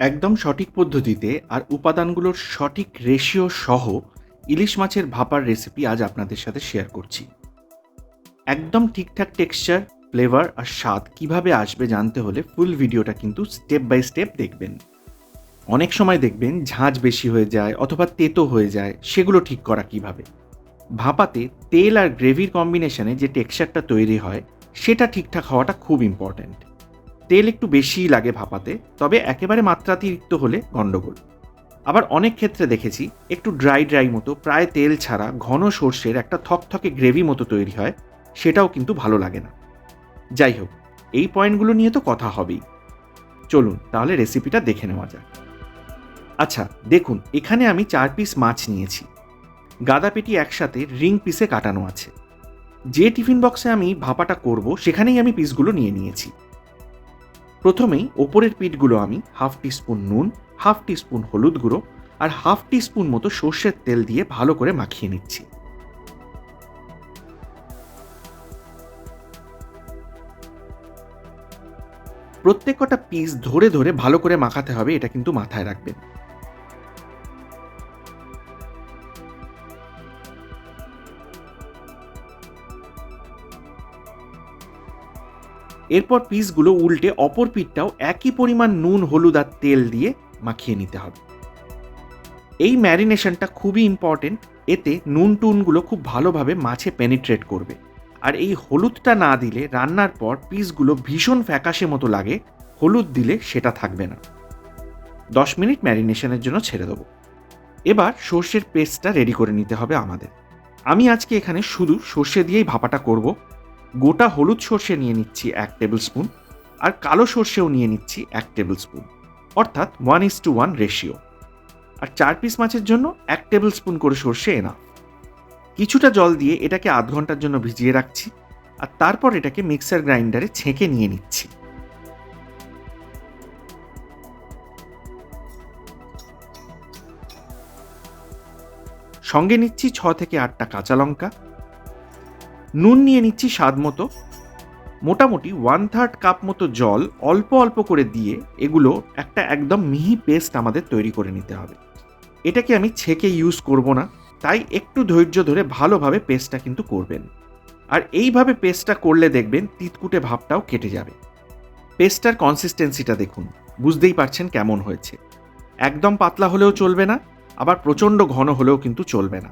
একদম সঠিক পদ্ধতিতে আর উপাদানগুলোর সঠিক রেশিও সহ ইলিশ মাছের ভাপার রেসিপি আজ আপনাদের সাথে শেয়ার করছি। একদম ঠিকঠাক টেক্সচার ফ্লেভার আর স্বাদ কীভাবে আসবে জানতে হলে ফুল ভিডিওটা কিন্তু স্টেপ বাই স্টেপ দেখবেন। অনেক সময় দেখবেন ঝাঁঝ বেশি হয়ে যায় অথবা তেতো হয়ে যায়, সেগুলো ঠিক করা কীভাবে? ভাপাতে তেল আর গ্রেভির কম্বিনেশনে যে টেক্সচারটা তৈরি হয়, সেটা ঠিকঠাক হওয়াটা খুব ইম্পর্ট্যান্ট তেল একটু বেশিই লাগে ভাপাতে, তবে একেবারে মাত্রাতিরিক্ত হলে গণ্ডগোল। আবার অনেক ক্ষেত্রে দেখেছি, একটু ড্রাই ড্রাই মতো, প্রায় তেল ছাড়া ঘন সর্ষের একটা থকথকে গ্রেভি মতো তৈরি হয়, সেটাও কিন্তু ভালো লাগে না। যাই হোক, এই পয়েন্টগুলো নিয়ে তো কথা হবেই। চলুন, তাহলে রেসিপিটা দেখে নেওয়া যাক। আচ্ছা দেখুন, এখানে আমি চার পিস মাছ নিয়েছি। গাদা পেটি একসাথে রিং পিসে কাটানো আছে। যে টিফিন বক্সে আমি ভাপাটা করব, সেখানেই আমি পিসগুলো নিয়ে নিয়েছি। প্রথমেই ওপরের পিঠগুলো আমি হাফ টিস্পুন নুন, হাফ টিস্পুন হলুদ গুঁড়ো আর হাফ টিস্পুন মতো সর্ষের তেল দিয়ে ভালো করে মাখিয়ে নিচ্ছি। প্রত্যেক কটা পিস ধরে ধরে ভালো করে মাখাতে হবে, এটা কিন্তু মাথায় রাখবেন। এরপর পিসগুলো উল্টে অপর পিঠটাও একই পরিমাণ নুন, হলুদ আর তেল দিয়ে মাখিয়ে নিতে হবে। এই ম্যারিনেশনটা খুবই ইম্পর্টেন্ট এতে নুন টুনগুলো খুব ভালোভাবে মাছে পেনিট্রেট করবে। আর এই হলুদটা না দিলে রান্নার পর পিসগুলো ভীষণ ফ্যাকাশে মতো লাগে, হলুদ দিলে সেটা থাকবে না। দশ মিনিট ম্যারিনেশনের জন্য ছেড়ে দেবো। এবার সর্ষের পেস্টটা রেডি করে নিতে হবে আমাদের। আমি আজকে এখানে শুধু সর্ষে দিয়েই ভাপাটা করব। গোটা হলুদ সর্ষে নিয়ে নিচ্ছি এক টেবিল স্পুন আর কালো সর্ষেও নিয়ে নিচ্ছি এক টেবিল স্পুন অর্থাৎ one is to one ratio আর চার পিস মাছের জন্য এক টেবিল স্পুন করে সর্ষে এনা কিছুটা জল দিয়ে এটাকে আধ ঘণ্টার জন্য ভিজিয়ে রাখছি আর তারপর এটাকে মিক্সার গ্রাইন্ডারে ছেঁকে নিয়ে নিচ্ছি। সঙ্গে নিচ্ছি ছ থেকে আটটা কাঁচা লঙ্কা নুন নিয়ে নিচ্ছি স্বাদ মতো। মোটামুটি ওয়ান থার্ড কাপ মতো জল অল্প অল্প করে দিয়ে এগুলো একটা একদম মিহি পেস্ট আমাদের তৈরি করে নিতে হবে। এটাকে আমি ছেঁকে ইউজ করব না, তাই একটু ধৈর্য ধরে ভালোভাবে পেস্টটা কিন্তু করবেন। আর এইভাবে পেস্টটা করলে দেখবেন তিতকুটে ভাবটাও কেটে যাবে। পেস্টটার কনসিস্টেন্সিটা দেখুন, বুঝতেই পারছেন কেমন হয়েছে। একদম পাতলা হলেও চলবে না, আবার প্রচণ্ড ঘন হলেও কিন্তু চলবে না।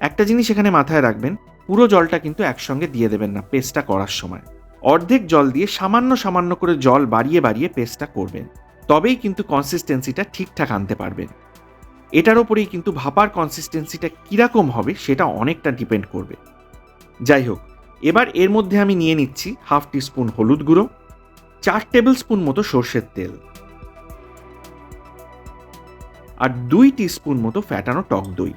একটা জিনিস এখানে মাথায় রাখবেন পুরো জলটা কিন্তু একসঙ্গে দিয়ে দেবেন না পেস্টটা করার সময়। অর্ধেক জল দিয়ে সামান্য সামান্য করে জল বাড়িয়ে বাড়িয়ে পেস্টটা করবেন। তবেই কিন্তু কনসিস্টেন্সিটা ঠিকঠাক আনতে পারবেন। এটার ওপরেই কিন্তু ভাপার কনসিস্টেন্সিটা কীরকম হবে সেটা অনেকটা ডিপেন্ড করবে। যাই হোক, এবার এর মধ্যে আমি নিয়ে নিচ্ছি হাফ টিস্পুন হলুদ গুঁড়ো, চার টেবিল স্পুন মতো সর্ষের তেল আর দুই টিস্পুন মতো ফ্যাটানো টক দই।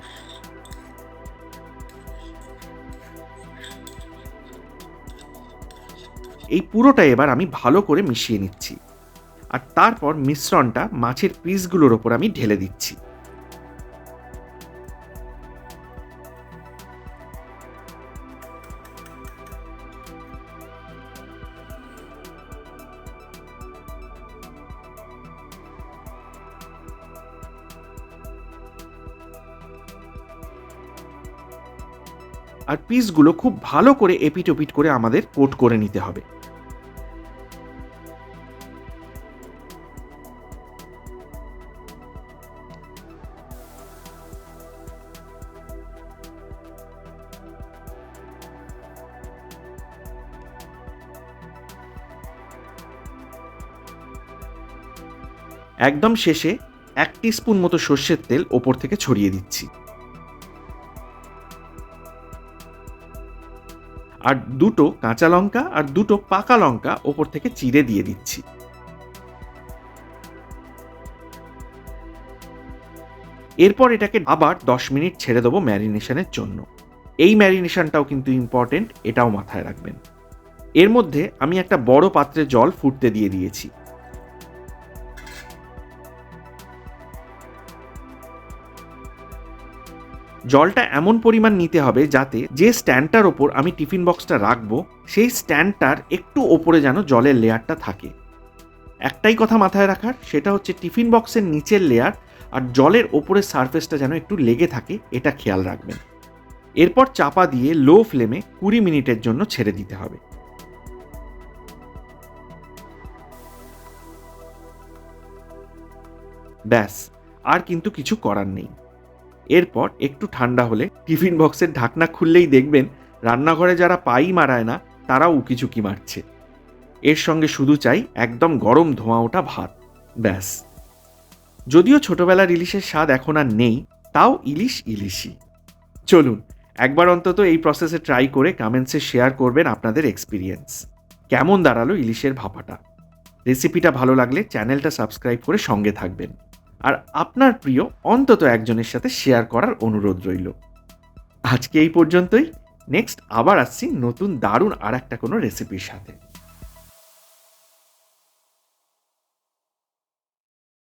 এই পুরোটা এবার আমি ভালো করে মিশিয়ে নিচ্ছি। আর তারপর মিশ্রণটা মাছের পিসগুলোর ওপর আমি ঢেলে দিচ্ছি। আর পিসগুলো খুব ভালো করে এপিট ওপিট করে আমাদের কোট করে নিতে হবে। একদম শেষে এক স্পুন মতো সর্ষের তেল ওপর থেকে ছড়িয়ে দিচ্ছি। আর দুটো কাঁচা লঙ্কা আর দুটো পাকা লঙ্কা ওপর থেকে চিড়ে দিয়ে দিচ্ছি। এরপর এটাকে আবার দশ মিনিট ছেড়ে দেবো ম্যারিনেশনের জন্য। এই ম্যারিনেশনটাও কিন্তু ইম্পর্টেন্ট এটাও মাথায় রাখবেন। এর মধ্যে আমি একটা বড় পাত্রে জল ফুটতে দিয়ে দিয়েছি। জলটা এমন পরিমাণ নিতে হবে যাতে যে স্ট্যান্ডটার ওপর আমি টিফিন বক্সটা রাখব, সেই স্ট্যান্ডটার একটু ওপরে যেন জলের লেয়ারটা থাকে। একটাই কথা মাথায় রাখার, সেটা হচ্ছে টিফিন বক্সের নিচের লেয়ার আর জলের ওপরের সারফেসটা যেন একটু লেগে থাকে, এটা খেয়াল রাখবেন। এরপর চাপা দিয়ে লো ফ্লেমে কুড়ি মিনিটের জন্য ছেড়ে দিতে হবে। ব্যাস, আর কিন্তু কিছু করার নেই। এরপর একটু ঠান্ডা হলে টিফিন বক্সের ঢাকনা খুললেই দেখবেন রান্নাঘরে যারা পাই মারায় না, তারাও উকিচুকি মারছে। এর সঙ্গে শুধু চাই একদম গরম ধোঁয়া ওঠা ভাত, ব্যাস। যদিও ছোটবেলার ইলিশের স্বাদ এখন আর নেই, তাও ইলিশ ইলিশই। চলুন, একবার অন্তত এই প্রসেসে ট্রাই করে কমেন্টসে শেয়ার করবেন আপনাদের এক্সপিরিয়েন্স কেমন দাঁড়াল ইলিশের ভাপাটা? রেসিপিটা ভালো লাগলে চ্যানেলটা সাবস্ক্রাইব করে সঙ্গে থাকবেন। আর আপনার প্রিয় অন্তত একজনের সাথে শেয়ার করার অনুরোধ রইল। আজকে এই পর্যন্তই। নেক্সট আবার আসছি নতুন, দারুণ আর একটা কোনো রেসিপির সাথে।